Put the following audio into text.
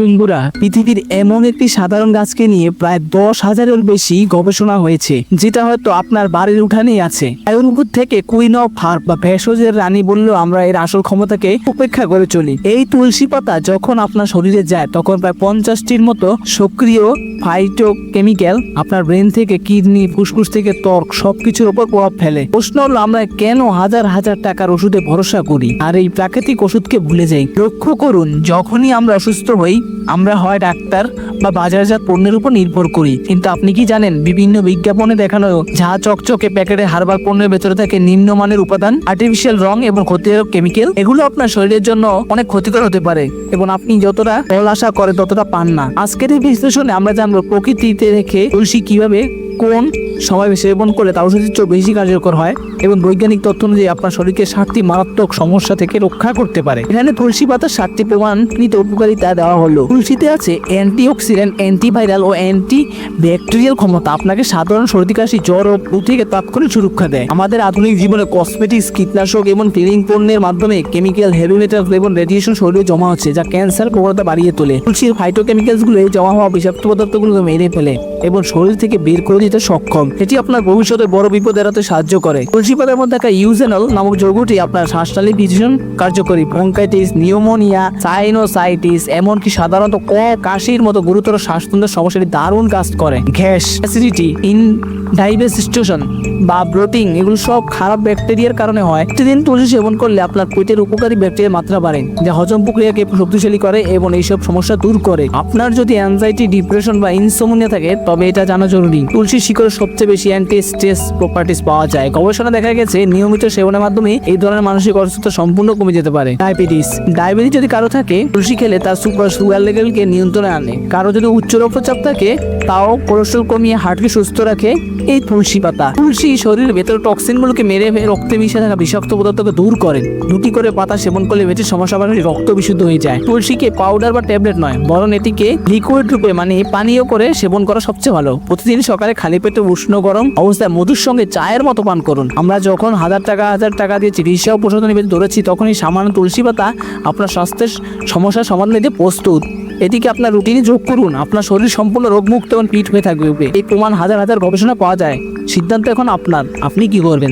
বন্ধুরা পৃথিবীর এমন একটি সাধারণ গাছকে নিয়ে প্রায় দশ হাজারের বেশি গবেষণা হয়েছে, যেটা হয়তো আপনার বাড়ির উঠানেই আছে। আয়ুর্বেদ থেকে কুইন অফ হার্ব বা ভেষজের রানী বললেও আমরা এর আসল ক্ষমতাকে উপেক্ষা করে চলি। এই তুলসী পাতা যখন আপনার শরীরে যায়, তখন প্রায় পঞ্চাশটির মতো সক্রিয় ফাইটো কেমিক্যাল আপনার ব্রেন থেকে কিডনি ফুসফুস থেকে ত্বক সবকিছুর উপর প্রভাব ফেলে। প্রশ্ন হলো, আমরা কেন হাজার হাজার টাকার ওষুধে ভরসা করি? আর এই প্রাকৃতিক ওষুধকে ভুলে যাই। লক্ষ্য করুন, যখনই আমরা অসুস্থ হই আমরা হয় ডাক্তার বা বাজারজাত পণ্যের উপর নির্ভর করি। কিন্তু আপনি কি জানেন, বিভিন্ন বিজ্ঞাপনে দেখানো ঝা চকচকে প্যাকেটে হারবাল পণ্যের ভেতরে থাকে নিম্নমানের উপাদান আর্টিফিশিয়াল রং এবং ক্ষতিকারক কেমিক্যাল এগুলো আপনার শরীরের জন্য অনেক ক্ষতিকর হতে পারে এবং আপনি যতটা ফল আশা করেন ততটা পান না। আজকের এই বিশ্লেষণে আমরা জানব প্রকৃতিতে রেখে তুলসী কীভাবে কোন সময় সেবন করলে তার ওষুধের বেশি কার্যকর হয় এবং বৈজ্ঞানিক তথ্য অনুযায়ী আপনার শরীরকে সাতটি মারাত্মক সমস্যা থেকে রক্ষা করতে পারে। এখানে তুলসী পাতার সাতটি প্রমাণিত উপকারিতা দেওয়া হলো। তুলসীতে আছে অ্যান্টিঅক্সিডেন্ট, অ্যান্টিভাইরাল ও অ্যান্টি ব্যাকটেরিয়াল ক্ষমতা। আপনাকে সাধারণ সর্দি কাশি জ্বর ও থেকে তাৎক্ষণিক সুরক্ষা দেয়। আমাদের আধুনিক জীবনে কসমেটিক্স, কীটনাশক এবং ক্লিনিং পণ্যের মাধ্যমে কেমিক্যাল হেভি মেটাল এবং রেডিয়েশন শরীরে জমা হচ্ছে, যা ক্যান্সার প্রবণতা বাড়িয়ে তোলে। তুলসীর ফাইটোকেমিক্যালসগুলো জমা হওয়া বিষাক্ত পদার্থগুলোকে মেরে ফেলে এবং শরীর থেকে বের করে দিতে সক্ষম। এটি আপনার ভবিষ্যতে বড় বিপদ এড়াতে সাহায্য করে। তুলসী পাতার মধ্যে থাকা ইউজেনল নামক যৌগটি আপনার শ্বাসনালী ভীষণ কার্যকরী। ব্রঙ্কাইটিস, নিউমোনিয়া, সাইনোসাইটিস, এমনকি সাধারণত ক, কাশির মতো গুরুতর শ্বাসতন্ত্রের সমস্যাটি দারুণ কাজ করে। গ্যাস, অ্যাসিডিটি, ইন ডাইবেসিস্টেশন বা ব্রোটিং এগুলো সব খারাপ ব্যাকটেরিয়ার কারণে হয়। প্রতিদিন তুলসী সেবন করলে আপনার পেটের উপকারী ব্যাকটেরিয়ার মাত্রা বাড়ে, যা হজম প্রক্রিয়াকে শক্তিশালী করে এবং এইসব সমস্যা দূর করে। আপনার যদি অ্যাংজাইটি ডিপ্রেশন বা ইনসোমনিয়া থাকে, তবে এটা জানা জরুরি। তুলসী শিকড়ে সবচেয়ে বেশি অ্যান্টি স্ট্রেস প্রপার্টিস পাওয়া যায়। গবেষণা দেখা গেছে, নিয়মিত সেবনের মাধ্যমে এই ধরনের মানসিক অসুস্থতা সম্পূর্ণ কমে যেতে পারে। ডায়াবেটিস। ডায়াবেটিস যদি কারও থাকে, তুলসী খেলে তার সুপার সুগার লেভেলকে নিয়ন্ত্রণে আনে। কারও যদি উচ্চ রক্তচাপ থাকে, তাও কোলেস্ট্রল কমিয়ে হার্টকে সুস্থ রাখে। এই তুলসী পাতা। তুলসী শরীরের ভেতরে টক্সিন গুলোকে মেরে রক্তে মিশে থাকা বিষাক্ত পদার্থকে দূর করে। দুটি করে পাতা সেবন করলে পেটের সমস্যা বাড়লে রক্ত বিশুদ্ধ হয়ে যায়। তুলসীকে পাউডার বা ট্যাবলেট নয়, বরং এটিকে লিকুইড রূপে মানে পানীয় করে সেবন করা সবচেয়ে ভালো। প্রতিদিন সকালে খালি পেটে উষ্ণ গরম অবস্থায় মধুর সঙ্গে চায়ের মতো পান করুন। আমরা যখন হাজার টাকা হাজার টাকা দিয়ে চিকিৎসা ও নিবেদন ধরেছি তখন এই সামান্য তুলসী পাতা আপনার স্বাস্থ্যের সমস্যার সমাধান দিতে প্রস্তুত। এটিকে আপনার রুটিনে যোগ করুন। আপনার শরীর সম্পূর্ণ রোগমুক্ত এবং ফিট হয়ে থাকবে। এই প্রমাণ হাজার হাজার গবেষণা পাওয়া যায়। সিদ্ধান্ত এখন আপনার। আপনি কি করবেন?